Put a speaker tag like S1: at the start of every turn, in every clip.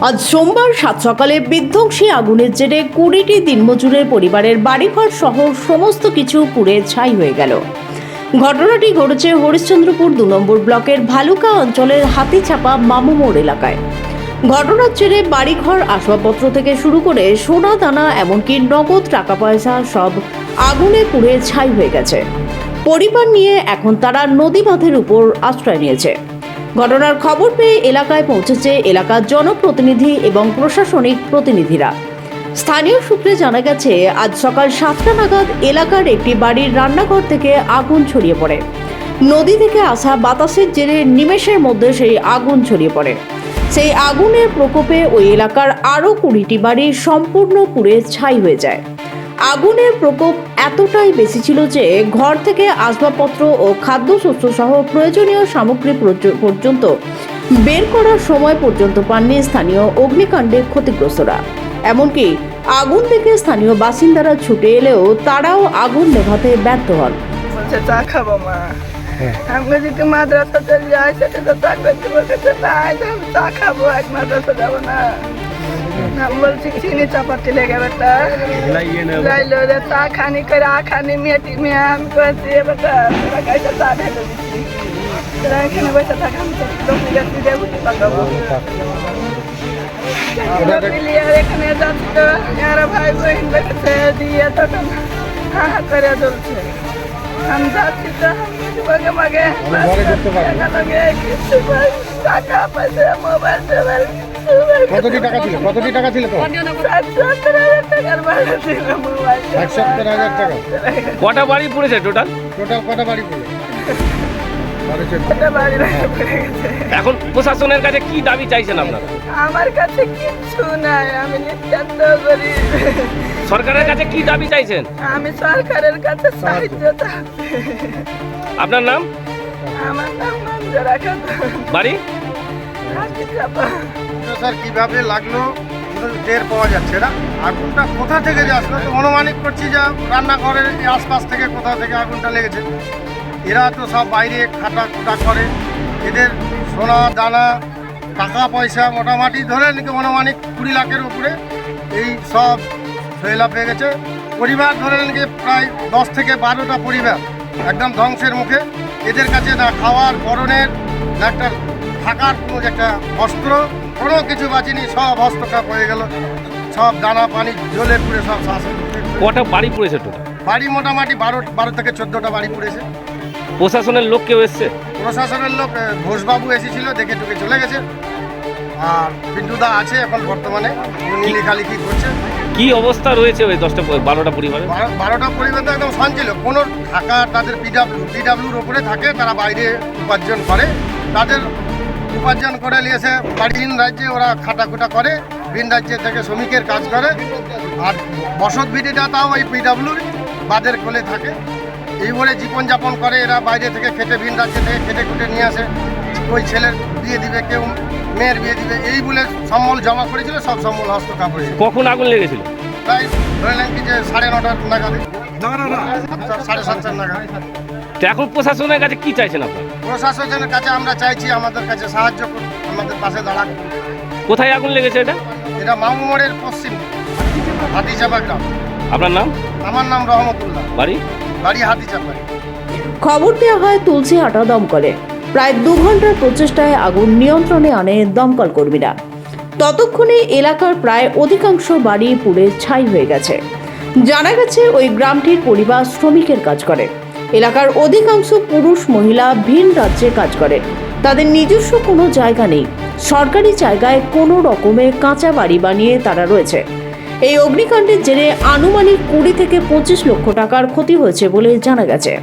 S1: আজ সোমবার সাত সকালে বিধ্বংসী আগুনের জেরে কুড়িটি দিনমজুরের পরিবারের বাড়িঘর সহ সমস্ত কিছু পুড়ে ছাই হয়ে গেল। ঘটনাটি ঘটেছে হরিশ্চন্দ্রপুর দু নম্বর ব্লকের ভালুকা অঞ্চলের হাতিচাপা মামুমোড় এলাকায়। ঘটনার জেরে বাড়িঘর আসবাবপত্র থেকে শুরু করে সোনা দানা এমনকি নগদ টাকা পয়সা সব আগুনে পুড়ে ছাই হয়ে গেছে। পরিবার নিয়ে এখন তারা নদী বাঁধের উপর আশ্রয় নিয়েছে। ঘটনার খবর পেয়ে এলাকায় পৌঁছেছে এলাকার জনপ্রতিনিধি এবং প্রশাসনিক প্রতিনিধিরা। স্থানীয় সূত্রে জানা গেছে, আজ সকাল সাতটা নাগাদ এলাকার একটি বাড়ির রান্নাঘর থেকে আগুন ছড়িয়ে পড়ে। নদী থেকে আসা বাতাসের জেরে নিমেষের মধ্যে সেই আগুন ছড়িয়ে পড়ে। সেই আগুনের প্রকোপে ওই এলাকার আরও কুড়িটি বাড়ি সম্পূর্ণ পুড়ে ছাই হয়ে যায়। আগুনের প্রকোপ এতটাই বেশি ছিল যে ঘর থেকে আসবাবপত্র ও খাদ্যশস্য সহ প্রয়োজনীয় সামগ্রী পর্যন্ত বের করার সময় পর্যন্ত পাননি স্থানীয় অগ্নিকাণ্ডে ক্ষতিগ্রস্তরা। এমনকি আগুন থেকে স্থানীয় বাসিন্দারা ছুটে এলেও তারাও আগুন নেভাতে ব্যর্থ হন।
S2: মাদ্রাসা চলে যাই সেটা তো চা খাব, এক মাদ্রাসা যাব না। বলছি চিনি চাপাতি লেগে বেটা যাইলো যে চা খানি করে আ খানি মেয়েটি মেয়ে আমি করেছি বেটা তোরা গাইতে চা ঢেলে দিচ্ছি তোরা এখানে বসে থাকা আমি তো দোকানে যাচ্ছি যে বুঝতে পারব মিলিয়ে এখানে যাচ্ছিল আর ভাই বোন দেখেছে দিয়ে তখন হা হা করে চলছে আমি যাচ্ছি তো মাগে মাগে লাগে কিছু পাই, টাকা পয়সা মোবাইল টোবাইল
S3: কতটি টাকা ছিল কতটি টাকা ছিল তো
S2: ষাট সত্তর হাজার
S3: টাকা
S4: কটা বাড়ি পড়েছে টোটাল
S3: টোটাল কটা বাড়ি পড়ল বারো চোদ্দ
S2: একটা বাড়ি রাখা পড়ে
S4: এখন প্রশাসনের কাছে কি দাবি চাইছেন আপনারা?
S2: আমার কাছে কিচ্ছু নাই আমি নিত্যান্ত করি
S4: সরকারের কাছে কি দাবি চাইছেন?
S2: আমি সরকারের কাছে সাহায্য
S4: আপনার নাম?
S2: আমার নাম
S4: বাড়ি?
S3: স্যার, কীভাবে লাগল? টের পাওয়া যাচ্ছে না। আগুনটা কোথা থেকে যে আসলো অনুমানিক করছি যে রান্নাঘরের আশপাশ থেকে কোথা থেকে আগুনটা লেগেছে। এরা তো সব বাইরে খাটা খুটা করে। এদের সোনা, দানা, টাকা, পয়সা মোটামুটি ধরে নাকি অনুমানিক কুড়ি লাখের উপরে এই সব শৈলা পেয়ে গেছে। পরিবার ধরে নাকি প্রায় দশ থেকে বারোটা পরিবার একদম ধ্বংসের মুখে। এদের কাছে না খাওয়ার পরনের একটা থাকার কোনো একটা বস্ত্র কোনো কিছু বাঁচিনি সব হস্তক্ষেপ হয়ে গেল। সব দানা পানি জলে পুড়ে সব শ্বাস
S4: কটা বাড়ি পড়েছে টোটাল?
S3: বাড়ি মোটামুটি বারো বারো থেকে চোদ্দোটা বাড়ি পড়েছে।
S4: প্রশাসনের লোক কেউ এসছে?
S3: প্রশাসনের লোক ঘোষবাবু এসেছিল দেখে টুকে চলে গেছে। আর পিন্টুদা আছে এখন বর্তমানে উনি লেখালেখি করছে।
S4: কি অবস্থা রয়েছে ওই দশটা বারোটা পরিবারে?
S3: বারো- বারোটা পরিবার তো একদম শান্তিল কোনো থাকা তাদের পিডাব্লিউ পিডাব্লিউর ওপরে থাকে তারা বাইরে উপার্জন করে। তাদের উপার্জন করে নিয়েছে। বাড়ি ভিন রাজ্যে ওরা খাটাখুটা করে ভিন রাজ্যে থেকে শ্রমিকের কাজ করে। আর বসত ভিটিটা তাও ওই পিডাব্লিউর বাদের কোলে থাকে। এই বলে জীবনযাপন করে এরা বাইরে থেকে খেটে ভিন রাজ্যে থেকে খেটে খুটে নিয়ে আসে। ওই ছেলের বিয়ে দিবে কেউ মেয়ের বিয়ে দিবে এই বলে সম্বল জমা করেছিল সব সম্বল হস্তকাপ হয়েছে
S4: কখন আগুন লেগেছিল?
S3: প্রায় ধরে নেন কি যে সাড়ে নটার নাগাদে। সাড়ে সাতটার নাগাদ।
S4: তো এখন প্রশাসনের কাছে কি চাইছেন আপনারা?
S3: প্রশাসনের কাছে আমরা চাইছি আমাদের কাছে সাহায্য করুন আমাদের পাশে দাঁড়ান।
S4: কোথায় আগুন লেগেছে এটা?
S3: এটা মামুমোড়ের পশ্চিম হাতিচাপা গ্রাম।
S4: আপনার নাম?
S3: আমার নাম রহমতুল্লাহ।
S4: বাড়ি?
S3: বাড়ি হাতিচাপায়
S1: খবর দেওয়া হয় তুলসী তুলসীহাটা দমকলে। প্রায় দু ঘণ্টার প্রচেষ্টায় আগুন নিয়ন্ত্রণে আনে দমকল কর্মীরা। ততক্ষণে এলাকার প্রায় অধিকাংশ বাড়ি পুড়ে ছাই হয়ে গেছে। জানা গেছে ওই গ্রামটির পরিবার শ্রমিকের কাজ করে। এলাকার অধিকাংশ পুরুষ মহিলা ভিন রাজ্যে কাজ করে তাদের নিজস্ব কোনো জায়গা নেই। সরকারি জায়গায় কোনো রকমে কাঁচা বাড়ি বানিয়ে তারা রয়েছে। এই অগ্নিকাণ্ডের জেরে আনুমানিক কুড়ি থেকে পঁচিশ লক্ষ টাকার ক্ষতি হয়েছে বলে জানা গেছে।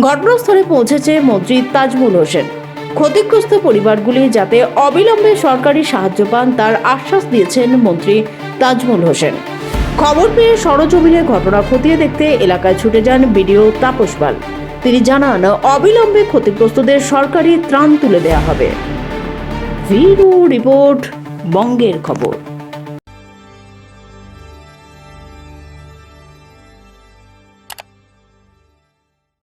S1: ঘটনাস্থলে পৌঁছেছে মন্ত্রী তাজমুল হোসেন। ক্ষতিগ্রস্ত পরিবারগুলি যাতে অবিলম্বে সরকারি সাহায্য পান তার আশ্বাস দিয়েছেন মন্ত্রী তাজমুল হোসেন। খবর পেয়ে সরজমিনের ঘটনা খতিয়ে দেখতে এলাকায় ছুটে যান বিডিও তাপস পাল। তিনি জানান, অবিলম্বে ক্ষতিগ্রস্তদের সরকারি ত্রাণ তুলে দেয়া হবে। রিপোর্ট, বঙ্গের খবর।